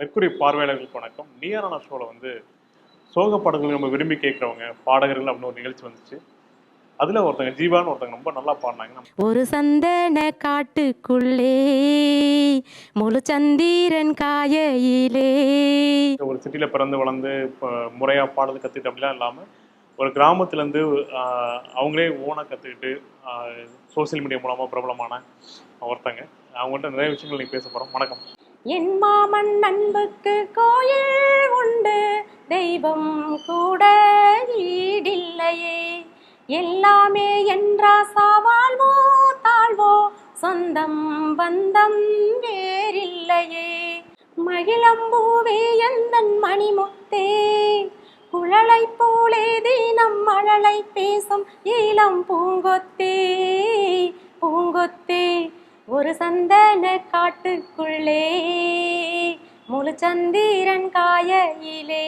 Mercury பார்வையாளர்களுக்கு வணக்கம். நீயாரான ஷோவில் வந்து சோக பாடல்கள் நம்ம விரும்பி கேட்குறவங்க பாடகர்கள் அப்படின்னு ஒரு நிகழ்ச்சி வந்துச்சு. அதில் ஒருத்தங்க ஜீவான்னு ஒருத்தங்க ரொம்ப நல்லா பாடினாங்க. ஒரு சந்தன காட்டுக்குள்ளே முழு சந்திரன் காயையிலே. ஒரு சிட்டியில் பிறந்து வளர்ந்து முறையாக பாடல் கற்றுக்கிட்டு அப்படிலாம் இல்லாமல் ஒரு கிராமத்துலேருந்து அவங்களே ஓனாக கற்றுக்கிட்டு சோஷியல் மீடியா மூலமாக பிரபலமான ஒருத்தங்க. அவங்கள்ட்ட நிறைய விஷயங்கள் நீங்கள் பேச போகிறோம் வணக்கம். என் மாமன் அன்புக்கு கோயில் உண்டு. தெய்வம் கூட ஈடில்லையே எல்லாமே என்றா சாவாழ்வோ தாழ்வோ சொந்தம் பந்தம் வேறில்லையே. மகிழம்பூவே எந்தன் மணிமுத்தே. குழலை போலே தினம் மழலை பேசும் இளம் பூங்கொத்தே. பூங்கொத்தே ஒரு சந்தன காட்டுக்குள்ளே முழு சந்திரன் காயையிலே.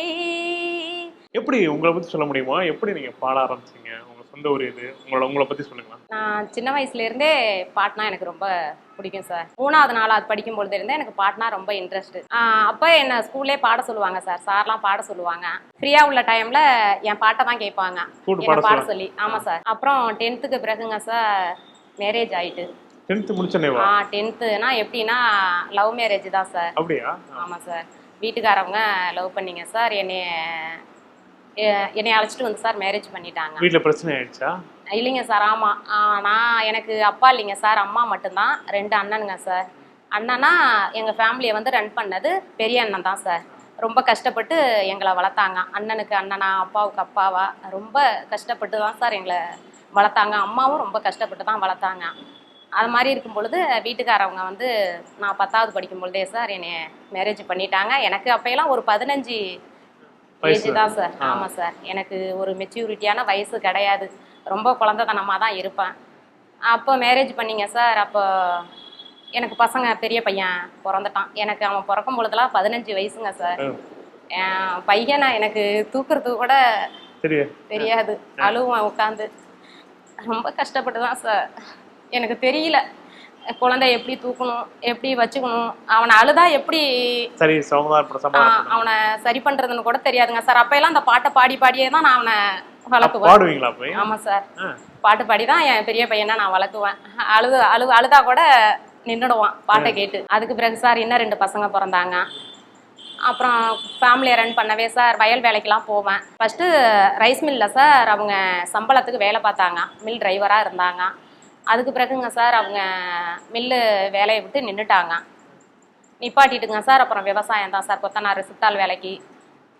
எப்படி உங்களை பற்றி சொல்ல முடியுமா? எப்படி நீங்கள் பாட ஆரம்பிச்சீங்க? உங்கள் சொந்த ஊர் இது உங்களோட உங்களை பற்றி சொல்லுங்களேன். நான் சின்ன வயசுலேருந்தே பாட்டுனா எனக்கு ரொம்ப பிடிக்கும் சார். மூணாவது நாலாவது படிக்கும் பொழுது இருந்தே எனக்கு பாட்டுனா ரொம்ப இன்ட்ரெஸ்ட் அப்போ என்ன ஸ்கூல்லே பாட சொல்லுவாங்க சார். சார்லாம் பாட சொல்லுவாங்க. ஃப்ரீயாக உள்ள டைமில் என் பாட்டை தான் கேட்பாங்க. பாட சொல்லி. ஆமாம் சார். அப்புறம் டென்த்துக்கு பிறகுங்க சார் மேரேஜ் ஆயிட்டு. டென்த்து முடிச்சனேவா? ஆ டென்த்துனா எப்படின்னா லவ் மேரேஜ் தான் சார் அப்படியா? ஆமாம் சார் வீட்டுக்காரவங்க லவ் பண்ணீங்க சார் என்னைய எ- என்னை அழைச்சிட்டு வந்து சார் மேரேஜ் பண்ணிட்டாங்க. வீட்டில் பிரச்சனை ஆயிடுச்சா? இல்லைங்க சார் ஆமாம் நான் எனக்கு அப்பா இல்லைங்க சார் அம்மா மட்டும்தான். ரெண்டு அண்ணனுங்க சார் அண்ணனா எங்கள் ஃபேமிலியை வந்து ரன் பண்ணது பெரிய அண்ணன் தான் சார் ரொம்ப கஷ்டப்பட்டு எங்களை வளர்த்தாங்க. அண்ணனுக்கு அண்ணனா அப்பாவுக்கு அப்பாவா. ரொம்ப கஷ்டப்பட்டு தான் சார் எங்களை வளர்த்தாங்க. அம்மாவும் ரொம்ப கஷ்டப்பட்டு தான் வளர்த்தாங்க. அது மாதிரி இருக்கும் பொழுது வீட்டுக்காரவங்க வந்து நான் பத்தாவது படிக்கும் பொழுதே சார் என்னை மேரேஜ் பண்ணிட்டாங்க. எனக்கு அப்போயெல்லாம் ஒரு பதினஞ்சு. ஏஜ் தான் சார். ஆமாம் சார். எனக்கு ஒரு மெச்சூரிட்டியான வயசு கிடையாது. ரொம்ப குழந்தைத்தனமாக தான் இருப்பேன். அப்போ மேரேஜ் பண்ணீங்க சார். அப்போ எனக்கு பசங்க பெரிய பையன் பிறந்துட்டான். எனக்கு அவன் பிறக்கும் பொழுதுலாம் பதினஞ்சு வயசுங்க சார். பையனை எனக்கு தூக்குறதுக்கு கூட தெரியாது. அழுவான் உட்காந்து ரொம்ப கஷ்டப்பட்டு தான் சார். எனக்கு தெரியல. குழந்தைய எப்படி தூக்கணும் எப்படி வச்சுக்கணும் அவனை அழுதா எப்படி சரி அவனை சரி பண்றதுன்னு கூட தெரியாதுங்க சார். அப்ப எல்லாம் அந்த பாட்டை பாடி பாடியே தான் நான் அவனை போய் ஆமா சார். பாட்டு பாடி தான் என் பெரிய பையனை நான் வளர்க்குவேன் அழுது அழு அழுதா கூட நின்றுடுவான் பாட்டை கேட்டு. அதுக்கு பிறகு சார் இன்னும் ரெண்டு பசங்க பிறந்தாங்க. அப்புறம் ஃபேமிலியை ரன் பண்ணவே சார் வயல் வேலைக்கெல்லாம் போவேன். ஃபஸ்ட்டு ரைஸ் மில்லில் சார் அவங்க சம்பளத்துக்கு வேலை பார்த்தாங்க. மில் டிரைவராக இருந்தாங்க. அதுக்கு பிறகுங்க சார் அவங்க மில்லு வேலையை விட்டு நின்றுட்டாங்க நிப்பாட்டிட்டுங்க சார் அப்புறம் விவசாயம் தான் சார். கொத்தனார் சித்தாள் வேலைக்கு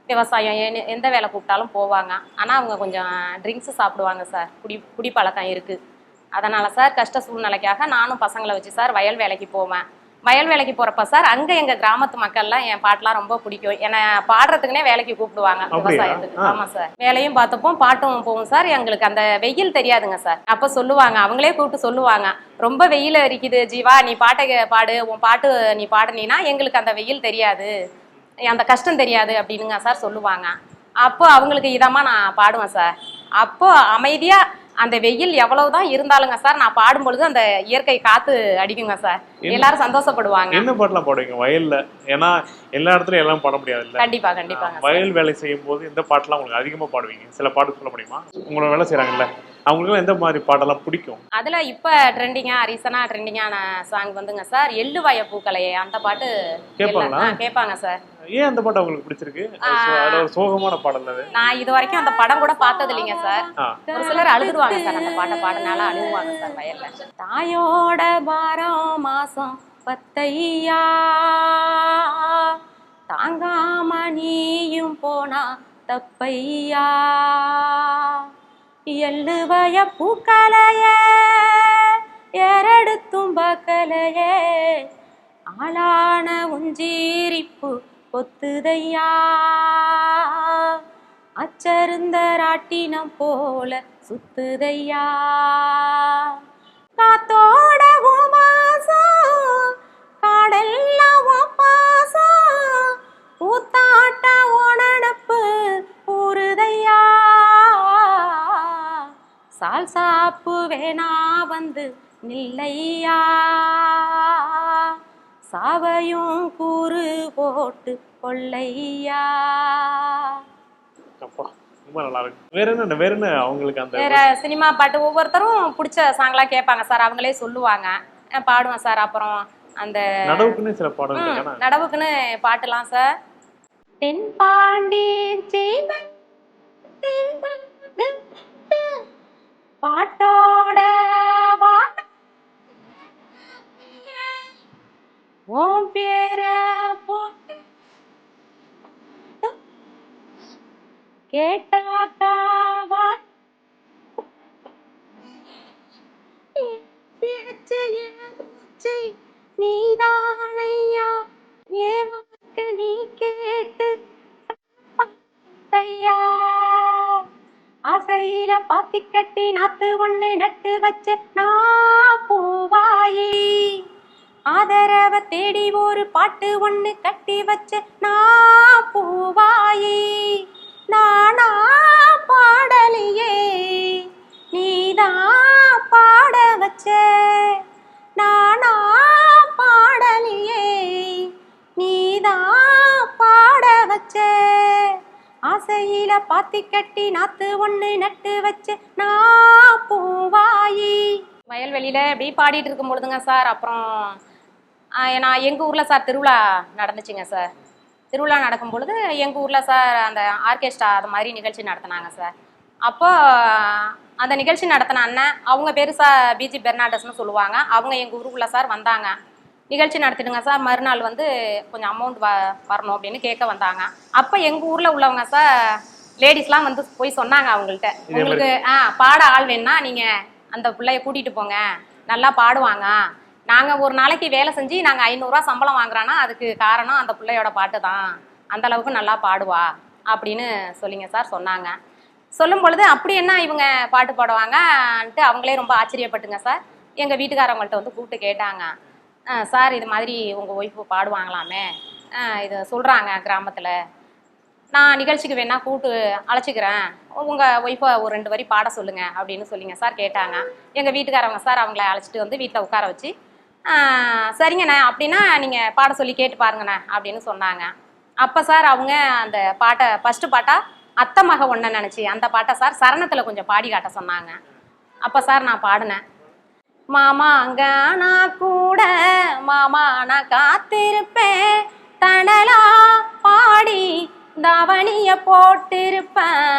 விவசாயம் எந்த வேலை கூப்பிட்டாலும் போவாங்க. ஆனால் அவங்க கொஞ்சம் ட்ரிங்க்ஸு சாப்பிடுவாங்க சார். குடி குடிப்பழக்கம் இருக்குது அதனால் சார் கஷ்ட சூழ்நிலைக்காக நானும் பசங்களை வச்சு சார் வயல் வேலைக்கு போவேன். வயல் வேலைக்கு போகிறப்ப சார் அங்கே எங்கள் கிராமத்து மக்கள்லாம் என் பாட்டெலாம் ரொம்ப பிடிக்கும். என்னை பாடுறதுக்குனே வேலைக்கு கூப்பிடுவாங்க? விவசாயத்துக்கு. ஆ. ஆமாம் சார். வேலையும் பார்த்துப்போம் பாட்டும் போவோம் சார். எங்களுக்கு அந்த வெயில் தெரியாதுங்க சார். அப்போ சொல்லுவாங்க அவங்களே கூப்பிட்டு சொல்லுவாங்க ரொம்ப வெயில் அரிக்குது ஜீவா நீ பாட்டை பாடு. உன் பாட்டு நீ பாடுனீன்னா எங்களுக்கு அந்த வெயில் தெரியாது. அந்த கஷ்டம் தெரியாது அப்படின்னுங்க சார் சொல்லுவாங்க. அப்போ அவங்களுக்கு இதமாக நான் பாடுவேன் சார். அப்போ அமைதியாக அந்த வெயில் எவ்வளவுதான் இருந்தாலுங்க சார் நான் பாடும்பொழுது அந்த இயற்கை காத்து அடிக்குங்க சார். எல்லாரும் சந்தோஷப்படுவாங்க. என்ன பாட்டெல்லாம் பாடுவீங்க? வயல்ல. ஏன்னா எல்லா இடத்துலயும் எல்லாம் பாட முடியாதுல்ல. கண்டிப்பா கண்டிப்பாங்க சார். வயல் வேலை செய்யும் போது எந்த பாட்டெல்லாம் உங்களுக்கு அதிகமா பாடுவீங்க? சில பாட்டு சொல்ல முடியுமா? உங்களோட வேலை செய்றாங்கல்ல. அவங்களுக்கு எந்த மாதிரி பாட்டெல்லாம் பிடிக்கும்? அதுல இப்ப ட்ரெண்டிங்கா ரீசனா ட்ரெண்டிங்கான சாங் வந்துங்க சார் எள்ளுவாய பூக்களையே அந்த பாட்டு கேட்பாங்க சார். ஏன் அந்த பாட்டு உங்களுக்கு பிடிச்சிருக்கு? ஒரு சோகமான பாடல் அது நான் இது வரைக்கும் அந்த படம் கூட பார்த்தது இல்லைங்க சார். ஒரு சிலர் அழுதுருவாங்க சார் அந்த பாட்டை பாடுனால அழுகுவாங்க சார் வயல்ல. தாயோட பாரம் மாசம் பத்தையா? தாங்காம நீயும் போனா தப்பையா? எள்ளுவய பூக்களையே ஏறெடுத்தும் பக்கலையே ஆளான உஞ்சீரிப்பு கொத்துதையா அச்சருந்த ராட்டினம் போல சுத்துதையா? காத்தோட உமாசம் காடெல்லாம் உன் கூத்தாட்ட உணனப்பு ஊறுதையா? சால் சாப்பு வேணா வந்து நில்லையா? சாவ உன்னையும் கூறு போட்டு கொள்ளையா. அப்பா ரொம்ப நல்லா இருக்கு. வேற என்ன வேற என்ன அவங்களுக்கு அந்த வேற சினிமா பாட்டு ஒவ்வொருத்தரும் பிடிச்ச சாங்லாம் கேட்பாங்க. சார் அவங்களே சொல்லுவாங்க. அஹ் பாடுவேன் சார் அப்புறம் அந்த நடவுக்குன்னு சில பாடல்கள் நடவுக்குன்னு பாட்டுலாம் சார். தென்பாண்டி பாட்டோட பாட்டு உன் பேர போட்டு கேட்டாக்கா வா- என் நீதானையா? என் நீ கேட்டு பார்த்தையா? ஆசையில பாத்தி கட்டி நாத்து ஒண்ணு நட்டு வச்சு தேடி ஒரு பாட்டு ஒன்று கட்டி வச்ச நான் பூவாயி நானா பாடலியே நீதான் பாட வச்ச நானா பாடலியே நீதான் பாட வச்ச. ஆசையில பாத்தி கட்டி நாத்து ஒன்று நட்டு வச்சு நான் பூவாயி. வயல்வெளியில இப்படி பாடிட்டு இருக்கும் பொழுதுங்க சார். அப்புறம் நான் எங்க ஊர்ல சார் திருவிழா நடந்துச்சுங்க சார். திருவிழா நடக்கும் பொழுது எங்க ஊர்ல சார் அந்த ஆர்கெஸ்ட்ரா அது மாதிரி நிகழ்ச்சி நடத்தினாங்க சார். அப்போ அந்த நிகழ்ச்சி நடத்தின அண்ணன் அவங்க பேரு சார் பிஜி பெர்னாண்டஸ்னு சொல்லுவாங்க. அவங்க எங்க ஊருக்குள்ள சார் வந்தாங்க. நிகழ்ச்சி நடத்திடுங்க சார். மறுநாள் வந்து கொஞ்சம் அமௌண்ட் வ வரணும் அப்படின்னு கேட்க வந்தாங்க. அப்போ எங்கள் ஊரில் உள்ளவங்க சார் லேடிஸ்லாம் வந்து போய் சொன்னாங்க அவங்கள்ட்ட. உங்களுக்கு ஆ பாட ஆள் வேணும்னா நீங்கள் அந்த பிள்ளைய கூட்டிகிட்டு போங்க. நல்லா பாடுவாங்க. நாங்கள் ஒரு நாளைக்கு வேலை செஞ்சு நாங்கள் ஐநூறுரூவா சம்பளம் வாங்குறோன்னா அதுக்கு காரணம் அந்த பிள்ளையோட பாட்டு தான் அந்த அளவுக்கு நல்லா பாடுவா அப்படின்னு சொல்லிங்க சார் சொன்னாங்க. சொல்லும் பொழுது அப்படி என்ன இவங்க பாட்டு பாடுவாங்கன்ட்டு அவங்களே ரொம்ப ஆச்சரியப்பட்டுங்க சார். எங்கள் வீட்டுக்காரவங்கள்ட்ட வந்து கூப்பிட்டு கேட்டாங்க. "ஆ, சார் இது மாதிரி உங்கள் ஒய்ஃபு பாடுவாங்களாமே. இது சொல்கிறாங்க கிராமத்தில். நான் நிகழ்ச்சிக்கு வேணா கூட்டு அழைச்சிக்கிறேன். உங்கள் ஒய்ஃபை ஒரு ரெண்டு வரி பாட சொல்லுங்கள் அப்படின்னு சொல்லிங்க சார் கேட்டாங்க. எங்கள் வீட்டுக்காரவங்க சார் அவங்கள அழைச்சிட்டு வந்து வீட்டில் உட்கார வச்சு சரிங்கண்ணே. அப்படின்னா நீங்கள் பாட சொல்லி கேட்டு பாருங்கண்ணே அப்படின்னு சொன்னாங்க. அப்போ சார் அவங்க அந்த பாட்டை ஃபஸ்ட்டு பாட்டா அத்தை மக ஒன்றை நினச்சி அந்த பாட்டை சார் சரணத்தில் கொஞ்சம் பாடி காட்ட சொன்னாங்க. அப்போ சார் நான் பாடினேன். மாமா அங்க நான் கூட மாமா நான் காத்திருப்பேன். தணலா பாடி தவணிய போட்டிருப்பேன்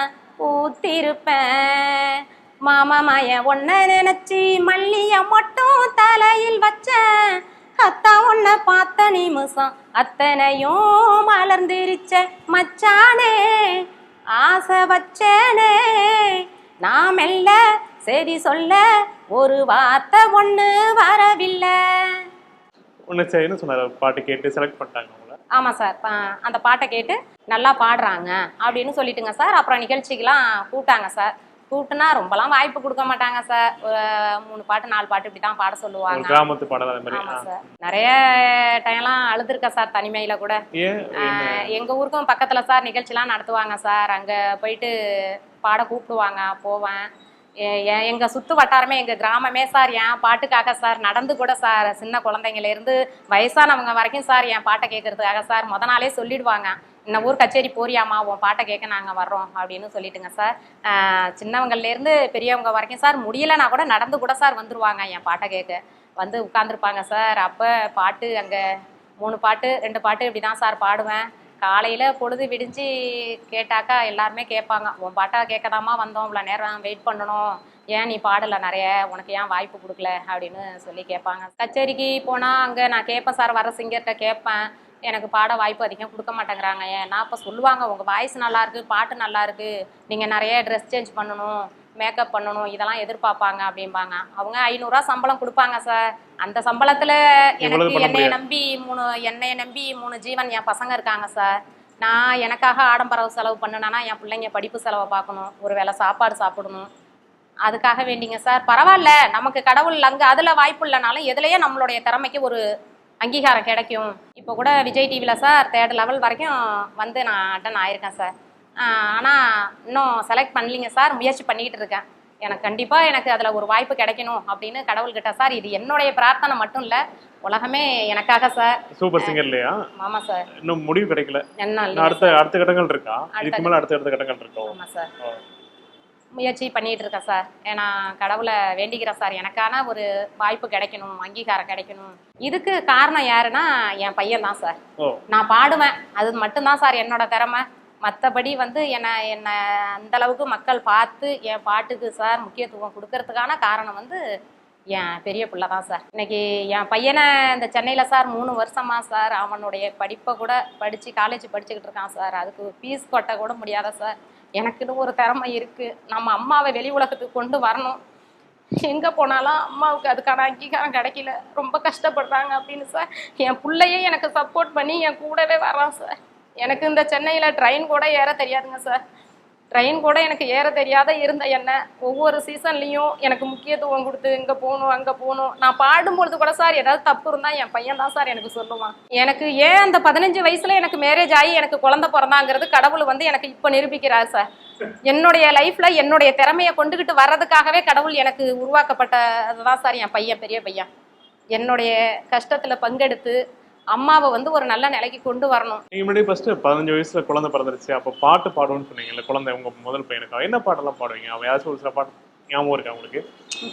ஊத்திருப்பேன் மாமா மய ஒன்ன நினைச்சி மல்லிய மட்டும் தலையில் வச்சேன் அத்தா உன்னை பார்த்த நிமிஷம் அத்தனையும் மலர்ந்திருச்ச. மச்சானே ஆசை வச்சேனே. நான் மெல்ல சரி சொல்ல ஒரு வார்த்தை ஒண்ணு வரவில்லை. ஒன்று சரின்னு சொன்னார். பாட்டு கேட்டு செலக்ட் பண்ணிட்டாங்க ஆமாம் சார் அந்த பாட்டை கேட்டு நல்லா பாடுறாங்க அப்படின்னு சொல்லிட்டுங்க சார் அப்புறம் நிகழ்ச்சிக்கெலாம் கூப்பிட்டாங்க சார் கூப்பிட்டுனா ரொம்பலாம் வாய்ப்பு கொடுக்க மாட்டாங்க சார் ஒரு மூணு பாட்டு நாலு பாட்டு இப்படி தான் பாட சொல்லுவாங்க. கிராமத்து பாடல் அந்த மாதிரி. ஆமாம் ஆ. சார் நிறைய டைம்லாம் அழுதுருக்கேன் சார் தனிமையில் கூட. எங்க ஊருக்கும் பக்கத்துல சார் நிகழ்ச்சிலாம் நடத்துவாங்க சார் அங்க போயிட்டு பாட கூப்பிடுவாங்க போவேன். எங்க சுத்து வட்டாரமே எங்க கிராமமே சார் என் பாட்டுக்காக சார் நடந்து கூட சார் சின்ன குழந்தைங்கல இருந்து வயசானவங்க வரைக்கும் சார் என் பாட்டை கேட்கறதுக்காக சார் முத நாளே சொல்லிடுவாங்க. இந்த ஊர் கச்சேரி போறியாமா உன் பாட்டை கேட்க நாங்கள் வர்றோம் அப்படின்னு சொல்லிட்டுங்க சார். சின்னவங்கள்லேருந்து பெரியவங்க வரைக்கும் சார் முடியலைன்னா கூட நடந்து கூட சார் வந்துருவாங்க என் பாட்டை கேட்க. வந்து உட்காந்துருப்பாங்க சார். அப்போ பாட்டு அங்கே மூணு பாட்டு ரெண்டு பாட்டு இப்படி தான் சார் பாடுவேன். காலையில் பொழுது விடிஞ்சு கேட்டாக்கா எல்லாருமே கேட்பாங்க. உன் பாட்டா கேட்கதாம்மா வந்தோம் இவ்வளோ நேரம் வெயிட் பண்ணணும். ஏன் நீ பாடலை நிறைய? உனக்கு ஏன் வாய்ப்பு கொடுக்கல? அப்படின்னு சொல்லி கேட்பாங்க. கச்சேரிக்கு போனால் அங்கே நான் கேட்பேன் சார் வர சிங்கர்கிட்ட கேட்பேன். எனக்கு பாட வாய்ப்பு அதிகம் கொடுக்க மாட்டேங்கிறாங்க. ஏன்னா இப்போ சொல்லுவாங்க உங்கள் வாய்ஸ் நல்லா இருக்கு பாட்டு நல்லா இருக்கு. நீங்கள் நிறைய ட்ரெஸ் சேஞ்ச் பண்ணணும் மேக்கப் பண்ணணும் இதெல்லாம் எதிர்பார்ப்பாங்க அப்படிம்பாங்க. அவங்க ஐநூறுரூவா சம்பளம் கொடுப்பாங்க சார் அந்த சம்பளத்தில் எனக்கு என்னைய. நம்பி மூணு என்னைய நம்பி மூணு ஜீவன் என் பசங்க இருக்காங்க சார் நான் எனக்காக ஆடம்பர செலவு பண்ணுனேன்னா என் பிள்ளைங்க படிப்பு செலவை பார்க்கணும். ஒரு வேளை சாப்பாடு சாப்பிடணும். அதுக்காக வேண்டிங்க சார் பரவாயில்ல நமக்கு கடவுள் அங்கே அதில் வாய்ப்பு இல்லைனாலும் எதுலேயே நம்மளுடைய திறமைக்கு ஒரு அங்கீகாரம் கிடைக்கும். இப்போ கூட விஜய் டிவியில் சார் தேர்ட் லெவல் வரைக்கும் வந்து நான் அட்டன் ஆயிருக்கேன் சார். ஆனால் இன்னும் செலக்ட் பண்ணலிங்க சார் முயற்சி பண்ணிக்கிட்டு இருக்கேன். எனக்கு கண்டிப்பா எனக்கு அதுல ஒரு வாய்ப்பு கிடைக்கணும் அப்படின்னு கடவுள்கிட்ட சார் இது என்னுடைய பிரார்த்தனை மட்டும் இல்ல உலகமே எனக்காக சார். சூப்பர் சிங்கர் இல்லையா? ஆமா சார். இன்னும் முடிவு கிடைக்கல. என்ன அடுத்த அடுத்த கட்டங்கள் இருக்கா? இதுக்கு மேல அடுத்த அடுத்த கட்டங்கள் இருக்கோ? ஆமா சார். முயற்சி பண்ணிட்டு இருக்கேன் சார். ஏன்னா கடவுளை வேண்டிக்கிறேன் சார். எனக்கான ஒரு வாய்ப்பு கிடைக்கணும் அங்கீகாரம் கிடைக்கணும். இதுக்கு காரணம் யாருன்னா என் பையன் தான் சார். நான் பாடுவேன். அது மட்டும்தான் சார் என்னோட திறமை. மற்றபடி வந்து என்னை என்னை அந்த அளவுக்கு மக்கள் பார்த்து என் பாட்டுக்கு சார் முக்கியத்துவம் கொடுக்கறதுக்கான காரணம் வந்து என் பெரிய பிள்ளை தான் சார். இன்னைக்கு என் பையனை இந்த சென்னையில் சார் மூணு வருஷமா சார். அவனுடைய படிப்பை கூட படித்து காலேஜ் படிச்சுக்கிட்டு இருக்கான் சார். அதுக்கு ஃபீஸ் கொட்ட கூட முடியாத சார். எனக்குன்னு ஒரு திறமை இருக்குது நம்ம அம்மாவை வெளி உலகத்துக்கு கொண்டு வரணும். எங்கே போனாலும் அம்மாவுக்கு அதுக்கான அங்கீகாரம் கிடைக்கல. ரொம்ப கஷ்டப்படுறாங்க அப்படின்னு சார் என் பிள்ளையே எனக்கு சப்போர்ட் பண்ணி என் கூடவே வரான் சார் எனக்கு இந்த சென்னையில் ட்ரெயின் கூட ஏற தெரியாதுங்க சார் ட்ரெயின் கூட எனக்கு ஏற தெரியாத இருந்த என்ன? ஒவ்வொரு சீசன்லேயும் எனக்கு முக்கியத்துவம் கொடுத்து இங்கே போகணும் அங்கே போகணும். நான் பாடும்பொழுது கூட சார் ஏதாவது தப்பு இருந்தால் என் பையன் தான் சார் எனக்கு சொல்லுவான். எனக்கு ஏன் அந்த பதினஞ்சு வயசுல எனக்கு மேரேஜ் ஆகி எனக்கு குழந்தை பிறந்தாங்கிறது கடவுள் வந்து எனக்கு இப்போ நிரூபிக்கிறார் சார். என்னுடைய லைஃப்பில் என்னுடைய திறமையை கொண்டுகிட்டு வர்றதுக்காகவே கடவுள் எனக்கு உருவாக்கப்பட்ட அதுதான் சார் என் பையன் பெரிய பையன். என்னுடைய கஷ்டத்தில் பங்கெடுத்து அம்மாவை வந்து ஒரு நல்ல நிலைக்கு கொண்டு வரணும். நீங்க முன்னாடி ஃபர்ஸ்ட் பதினஞ்சு வயசுல குழந்தை பிறந்துருச்சு. அப்ப பாட்டு பாடுவோம்னு சொன்னீங்கல்ல குழந்தை உங்க முதல் பையனுக்கு. என்ன பாட்டெல்லாம் பாடுவீங்க? அவன் ஏதாச்சும் ஒரு சில பாட்டு ஞாபகம் இருக்கா உங்களுக்கு?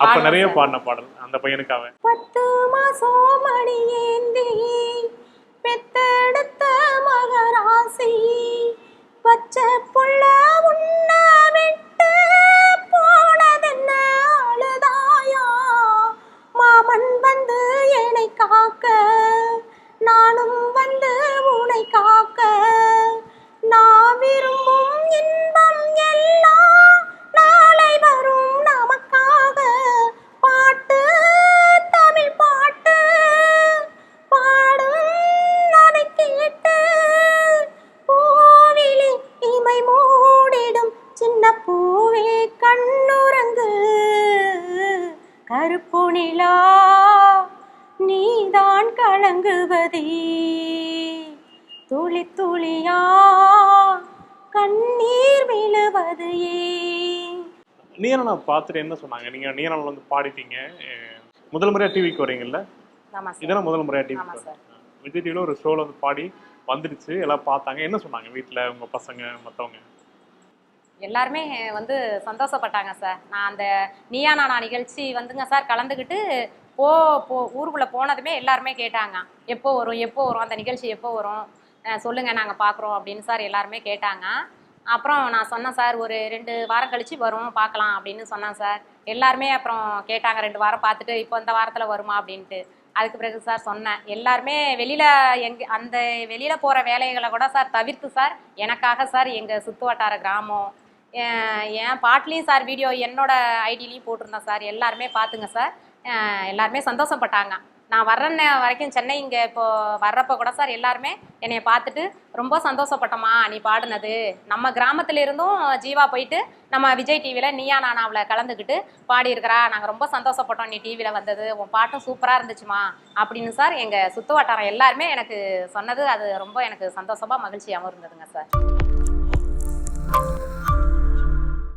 அப்ப நிறைய. பாடின பாடல் அந்த பையனுக்காக பத்து மாசம் மணி ஏந்தி ஏன் நீரனா பார்த்துட்டு என்ன சொன்னாங்க? நீங்க நீரனால் வந்து பாடிட்டீங்க. முதல் முறையா டிவிக்கு வரீங்கல்ல? இதெல்லாம் முதல் முறையா டிவிக்கு சார் விஜய் டிவில ஒரு ஷோல வந்து பாடி வந்துடுச்சு எல்லாம் பார்த்தாங்க. என்ன சொன்னாங்க வீட்ல உங்க பசங்க மத்தவங்க? எல்லாருமே வந்து சந்தோஷப்பட்டாங்க சார் நான் அந்த நீயா நானா நிகழ்ச்சி வந்துங்க சார் கலந்துக்கிட்டு போ போ ஊருக்குள்ளே போனதுமே எல்லாருமே கேட்டாங்க. எப்போ வரும்? எப்போ வரும்? அந்த நிகழ்ச்சி எப்போ வரும்? சொல்லுங்க நாங்கள் பார்க்குறோம் அப்படின்னு சார் எல்லாருமே கேட்டாங்க. அப்புறம் நான் சொன்னேன் சார் ஒரு ரெண்டு வாரம் கழிச்சு வரும் பார்க்கலாம் அப்படின்னு சொன்னேன் சார். எல்லாருமே அப்புறம் கேட்டாங்க ரெண்டு வாரம் பார்த்துட்டு இப்போ இந்த வாரத்தில் வருமா? அப்படின்ட்டு. அதுக்கு பிறகு சார் சொன்னேன் எல்லாருமே வெளியில் எங்க அந்த வெளியில் போகிற வேலைகளை கூட சார் தவிர்த்து சார். எனக்காக சார் எங்கள் சுற்று வட்டார கிராமம் என் பாட்டிலையும் சார் வீடியோ என்னோட ஐடியிலையும் போட்டிருந்தேன் சார். எல்லாருமே பார்த்துங்க சார். எல்லாருமே சந்தோஷப்பட்டாங்க. நான் வர்ற வரைக்கும் சென்னை இங்கே இப்போது வர்றப்போ கூட சார் எல்லாருமே என்னைய பார்த்துட்டு ரொம்ப சந்தோஷப்பட்டோமா நீ பாடினது. நம்ம கிராமத்துல இருந்தும் ஜீவா போயிட்டு நம்ம விஜய் டிவியில் நீயா நானாவில் கலந்துக்கிட்டு பாடியிருக்கிறா. நாங்கள் ரொம்ப சந்தோஷப்பட்டோம். நீ டிவியில் வந்தது உன் பாட்டும் சூப்பராக இருந்துச்சுமா அப்படின்னு சார் எங்கள் சுற்று வட்டாரம் எல்லாருமே எனக்கு சொன்னது. அது ரொம்ப எனக்கு சந்தோஷமாக மகிழ்ச்சியாகவும் இருந்ததுங்க சார்.